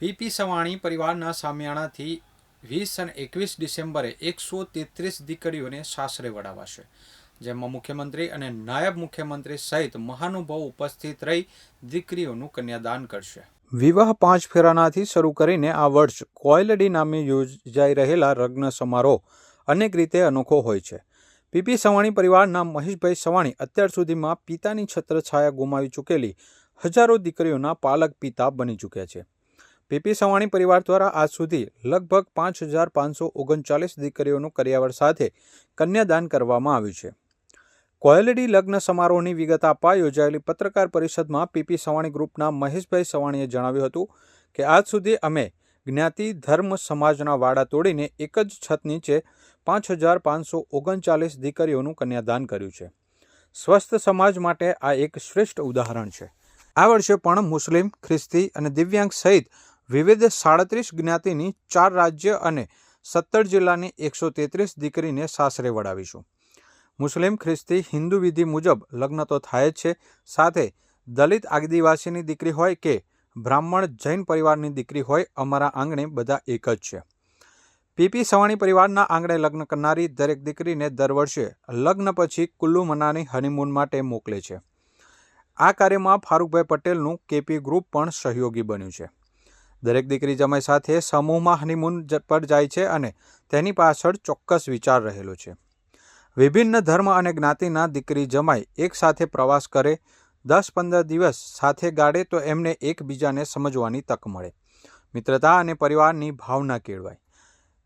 PP Savani પરિવારના સામિયાણાથી વીસ અને એકવીસ ડિસેમ્બરે એકસો તેત્રીસ દીકરીઓને સાસરે વડાવાશે જેમાં મુખ્યમંત્રી અને નાયબ મુખ્યમંત્રી સહિત મહાનુભાવ ઉપસ્થિત રહી દીકરીઓનું કન્યાદાન કરશે. વિવાહ પાંચ ફેરાનાથી શરૂ કરીને આ વર્ષ કોયલડી નામે યોજાઈ રહેલા લગ્ન સમારોહ અનેક રીતે અનોખો હોય છે. પીપી સવાણી પરિવારના મહેશભાઈ સવાણી અત્યાર સુધીમાં પિતાની છત્રછાયા ગુમાવી ચૂકેલી હજારો દીકરીઓના પાલક પિતા બની ચૂક્યા છે. પીપી સવાણી પરિવાર દ્વારા આજ સુધી લગભગ પાંચ હજાર પાંચસો ઓગણચાલીસ દીકરીઓનું કર્યાવર સાથે કન્યાદાન કરવામાં આવ્યું છે. કોયલડી લગ્ન સમારોહની વિગત આપવા યોજાયેલી પત્રકાર પરિષદમાં પીપી સવાણી ગ્રુપના મહેશભાઈ સવાણીએ જણાવ્યું હતું કે, આજ સુધી અમે જ્ઞાતિ, ધર્મ, સમાજના વાડા તોડીને એક જ છત નીચે પાંચ હજાર પાંચસો ઓગણચાલીસ દીકરીઓનું કન્યાદાન કર્યું છે. સ્વસ્થ સમાજ માટે આ એક શ્રેષ્ઠ ઉદાહરણ છે. આ વર્ષે પણ મુસ્લિમ, ખ્રિસ્તી અને દિવ્યાંગ સહિત વિવિધ સાડત્રીસ જ્ઞાતિની ચાર રાજ્ય અને સત્તર જિલ્લાની એકસો તેત્રીસ દીકરીને સાસરે વડાવીશું. મુસ્લિમ ખ્રિસ્તી હિન્દુ વિધિ મુજબ લગ્ન તો થાય જ છે. સાથે દલિત આદિવાસીની દીકરી હોય કે બ્રાહ્મણ જૈન પરિવારની દીકરી હોય, અમારા આંગણે બધા એક જ છે. પીપી સવાણી પરિવારના આંગણે લગ્ન કરનારી દરેક દીકરીને દર વર્ષે લગ્ન પછી કુલ્લુ મનાની હનીમૂન માટે મોકલે છે. આ કાર્યમાં ફારૂકભાઈ પટેલનું કેપી ગ્રુપ પણ સહયોગી બન્યું છે. દરેક દીકરી જમાઈ સાથે સમૂહમાં હનીમૂન પર જાય છે અને તેની પાછળ ચોક્કસ વિચાર રહેલો છે. વિભિન્ન ધર્મ અને જ્ઞાતિના દીકરી જમાઈ એકસાથે પ્રવાસ કરે, દસ પંદર દિવસ સાથે ગાળે તો એમને એકબીજાને સમજવાની તક મળે. મિત્રતા અને પરિવારની ભાવના કેળવાય.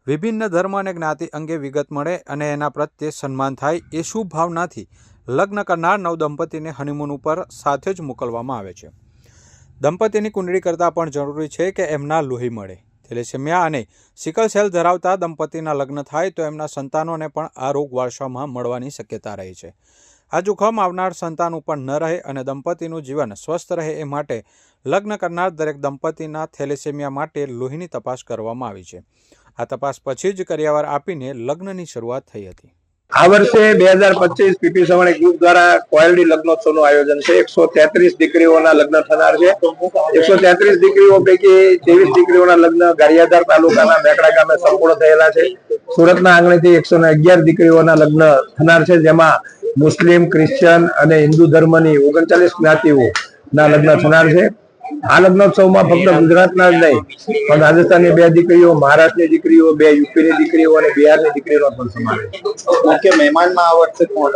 વિભિન્ન ધર્મ અને જ્ઞાતિ અંગે વિગત મળે અને એના પ્રત્યે સન્માન થાય એ શુભ ભાવનાથી લગ્ન કરનાર નવદંપતીને હનીમૂન ઉપર સાથે જ મોકલવામાં આવે છે. દંપતીની કુંડળી કરતાં પણ જરૂરી છે કે એમના લોહી મળે. થેલેસેમિયા અને સિકલ સેલ ધરાવતા દંપતીના લગ્ન થાય તો એમના સંતાનોને પણ આ રોગ વારસામાં મળવાની શક્યતા રહે છે. આ જોખમ આવનાર સંતાન ઉપર ન રહે અને દંપતીનું જીવન સ્વસ્થ રહે એ માટે લગ્ન કરનાર દરેક દંપતીના થેલેસેમિયા માટે લોહીની તપાસ કરવામાં આવી છે. આ તપાસ પછી જ કરિયાવર આપીને લગ્નની શરૂઆત થઈ હતી. આ વર્ષે બે હજાર પચીસ પીપી સવાણી ગ્રુપ દ્વારા કોયલડી લગ્નોત્સવનું આયોજન છે. એકસો તેત્રીસ દીકરીઓના લગ્ન થનાર છે. એકસો તેત્રીસ દીકરીઓ પૈકી ત્રેવીસ દીકરીઓના લગ્ન ગારિયાધાર તાલુકાના મેકડા ગામે સંપૂર્ણ થયેલા છે. સુરતના આંગણેથી એકસો ને અગિયાર દીકરીઓના લગ્ન થનાર છે, જેમાં મુસ્લિમ ક્રિશ્ચિયન અને હિન્દુ ધર્મની ઓગણચાલીસ જ્ઞાતિઓ ના લગ્ન થનાર છે. આ લગ્નોત્સવમાં ફક્ત ગુજરાતના જ નહીં પણ રાજસ્થાનની બે દીકરીઓ મહારાષ્ટ્રની દીકરીઓ બે યુપીની દીકરીઓ અને બિહારની દીકરીઓનો પણ સમાવેશ મુખ્ય મહેમાનમાં આ વર્ષે કોણ?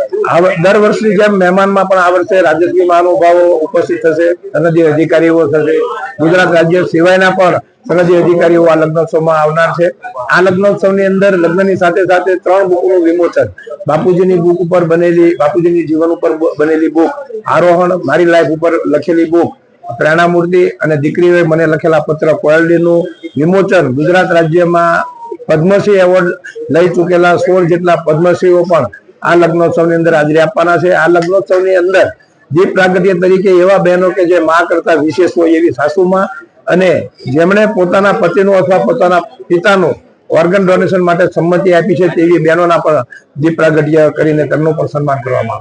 દર વર્ષની જેમ મહેમાનમાં પણ આ વર્ષે રાજકીય મહાનુભાવો ઉપસ્થિત થશે સનદી અધિકારીઓ થશે. ગુજરાત રાજ્ય સિવાયના પણ સનદી અધિકારીઓ આ લગ્નોત્સવમાં આવનાર છે. આ લગ્નોત્સવની અંદર લગ્નની સાથે સાથે ત્રણ બુકનું વિમોચન. બાપુજીની બુક ઉપર બનેલી બાપુજીની જીવન ઉપર બનેલી બુક આરોહણ મારી લાઈફ ઉપર લખેલી બુક પ્રેરણામૂર્તિ અને દીકરીઓએ મને લખેલા પત્ર કોયલડીનું વિમોચન ગુજરાત રાજ્યમાં પદ્મશ્રી એવોર્ડ લઈ ચૂકેલા સોળ જેટલા પદ્મશ્રીઓ પણ આ લગ્નોત્સવની અંદર હાજરી આપવાના છે. આ લગ્નોત્સવની અંદર દીપ પ્રાગટ્ય તરીકે એવા બહેનો કે જે મા કરતા વિશેષ હોય એવી સાસુમાં અને જેમણે પોતાના પતિનું અથવા પોતાના પિતાનું ઓર્ગન ડોનેશન માટે સંમતિ આપી છે તેવી બહેનોના પણ દીપ પ્રાગટ્ય કરીને તેમનું પણ સન્માન કરવામાં આવશે